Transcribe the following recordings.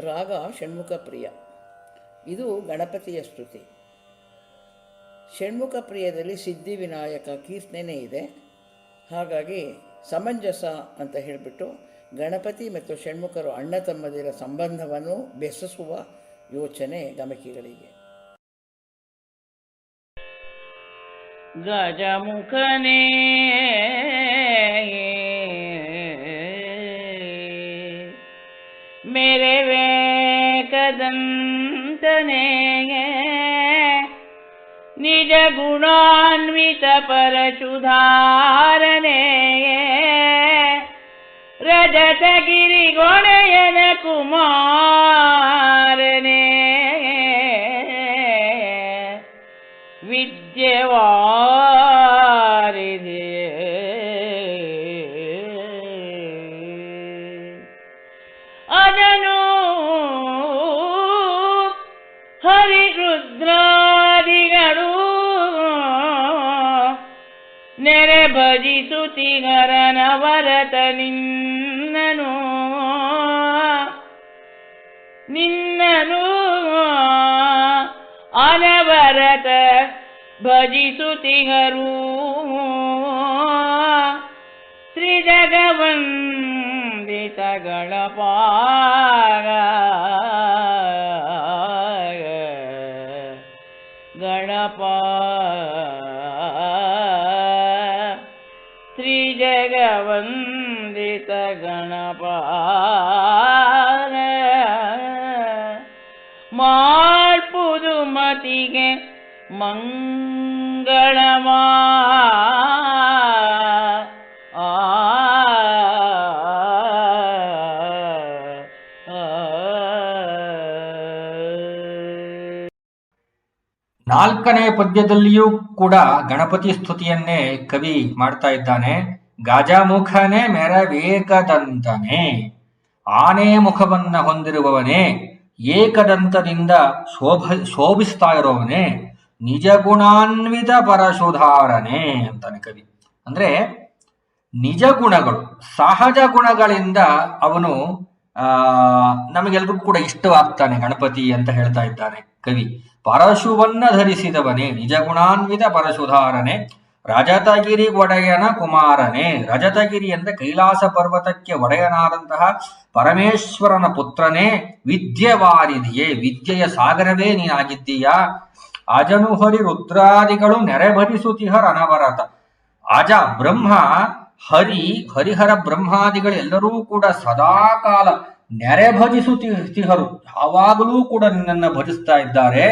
ರಾಗ ಷಣ್ಮುಖ ಪ್ರಿಯ. ಇದು ಗಣಪತಿಯ ಸ್ತುತಿ. ಷಣ್ಮುಖ ಪ್ರಿಯದಲ್ಲಿ ಸಿದ್ಧಿವಿನಾಯಕ ಕೀರ್ತನೆನೇ ಇದೆ. ಹಾಗಾಗಿ ಸಮಂಜಸ ಅಂತ ಹೇಳಿಬಿಟ್ಟು ಗಣಪತಿ ಮತ್ತು ಷಣ್ಮುಖರು ಅಣ್ಣ ತಮ್ಮದಿರ ಸಂಬಂಧವನ್ನು ಬೆಸಸುವ ಯೋಚನೆ ಗಮಕಿಗಳಿಗೆ. ಗಜಮುಖನೇ मेरे निज निजगुणान्वितपरशुधारणे रजतगिरिगुणयन शुधारणे कुमारने विद्यवा ಹರಿರುದ್ರಾದಿಗಳು ನೆರೆ ಭಜಿಸುತ್ತಿಗರನ ವರತ ನಿನ್ನನು. ನಿನ್ನನು ಅನವರತ ಭಜಿಸುತಿಗರು ಶ್ರೀ ಜಗವಂದಿತ ಗಣಪಾಗ ಗಣಪ ತ್ರಿಜಗವಂದಿತ ಗಣಪ ಮಾಡ್ಪುದು ಮತಿಗೆ ಮಂಗಳಮಾ ನಾಲ್ಕನೇ ಪದ್ಯದಲ್ಲಿಯೂ ಕೂಡ ಗಣಪತಿ ಸ್ತುತಿಯನ್ನೇ ಕವಿ ಮಾಡ್ತಾ ಇದ್ದಾನೆ. ಗಜಮುಖನೇ ಮೆರವೇಕದಂತನೇ ಆನೆ ಮುಖವನ್ನ ಹೊಂದಿರುವವನೇ, ಏಕದಂತದಿಂದ ಶೋಭ, ಶೋಭಿಸ್ತಾ ಇರೋವನೇ ನಿಜ ಗುಣಾನ್ವಿತ ಪರಶುಧಾರನೆ ಅಂತಾನೆ ಕವಿ. ಅಂದ್ರೆ ನಿಜ ಗುಣಗಳು ಸಹಜ ಗುಣಗಳಿಂದ ಅವನು, ಆ, ನಮಗೆಲ್ರಿಗೂ ಕೂಡ ಇಷ್ಟವಾಗ್ತಾನೆ ಗಣಪತಿ ಅಂತ ಹೇಳ್ತಾ ಇದ್ದಾನೆ ಕವಿ. ಪರಶುವನ್ನ ಧರಿಸಿದವನೇ ನಿಜ ಗುಣಾನ್ವಿತ ಪರಶುಧಾರನೆ, ರಜತಗಿರಿ ಒಡೆಯನ ಕುಮಾರನೇ. ರಜತಗಿರಿ ಅಂದ್ರೆ ಕೈಲಾಸ ಪರ್ವತಕ್ಕೆ ಒಡೆಯನಾದಂತಹ ಪರಮೇಶ್ವರನ ಪುತ್ರನೇ ವಿದ್ಯೆವಾರಿದಿಯೇ ವಿದ್ಯೆಯ ಸಾಗರವೇ ನೀನಾಗಿದ್ದೀಯಾ. ಅಜನು ಹರಿ ರುದ್ರಾದಿಗಳು ನೆರೆಭರಿಸುತ್ತಿಹರ ಅನವರತ. ಅಜ ಬ್ರಹ್ಮ, ಹರಿ, ಹರಿಹರ ಬ್ರಹ್ಮಾದಿಗಳು ಎಲ್ಲರೂ ಕೂಡ ಸದಾಕಾಲ ನೆರೆ ಭಜಿಸುತ್ತಿಹರು ಯಾವಾಗಲೂ ಕೂಡ ನಿನ್ನನ್ನು ಭಜಿಸ್ತಾ ಇದ್ದಾರೆ.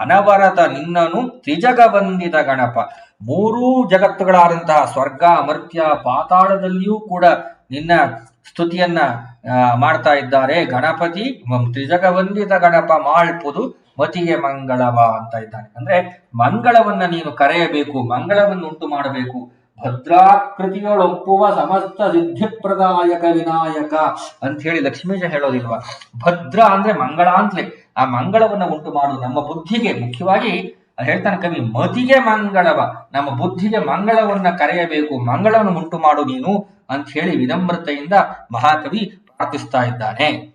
ಅನವರತ ನಿನ್ನನು ತ್ರಿಜಗ ಬಂದಿದ ಗಣಪ. ಮೂರೂ ಜಗತ್ತುಗಳಾದಂತಹ ಸ್ವರ್ಗ, ಅಮರ್ತ್ಯ ಪಾತಾಳದಲ್ಲಿಯೂ ಕೂಡ ನಿನ್ನ ಸ್ತುತಿಯನ್ನ ಮಾಡ್ತಾ ಇದ್ದಾರೆ. ಗಣಪತಿ ತ್ರಿಜಗ ಬಂದಿದ ಗಣಪ ಮಾಳ್ಪುದು ಮತಿಗೆ ಮಂಗಳವ ಅಂತ ಇದ್ದಾನೆ. ಅಂದ್ರೆ ಮಂಗಳವನ್ನ ನೀನು ಕರೆಯಬೇಕು ಮಂಗಳವನ್ನು ಉಂಟು ಮಾಡಬೇಕು. ಭದ್ರಾಕೃತಿಗಳೊಪ್ಪುವ ಸಮಸ್ತ ಸಿದ್ಧಿಪ್ರದಾಯಕ ವಿನಾಯಕ ಅಂತ ಹೇಳಿ ಲಕ್ಷ್ಮೀಶ ಹೇಳೋದಿಲ್ವಾ? ಭದ್ರ ಅಂದ್ರೆ ಮಂಗಳ ಅಂತಲೇ. ಆ ಮಂಗಳವನ್ನ ಉಂಟು ಮಾಡು ನಮ್ಮ ಬುದ್ಧಿಗೆ. ಮುಖ್ಯವಾಗಿ ಹೇಳ್ತಾನೆ ಕವಿ ಮತಿಗೆ ಮಂಗಳವ. ನಮ್ಮ ಬುದ್ಧಿಗೆ ಮಂಗಳವನ್ನ ಕರೆಯಬೇಕು. ಮಂಗಳವನ್ನು ಉಂಟು ಮಾಡು ನೀನು ಅಂತ ಹೇಳಿ ವಿನಮ್ರತೆಯಿಂದ ಮಹಾಕವಿ ಪ್ರಾರ್ಥಿಸ್ತಾ ಇದ್ದಾನೆ.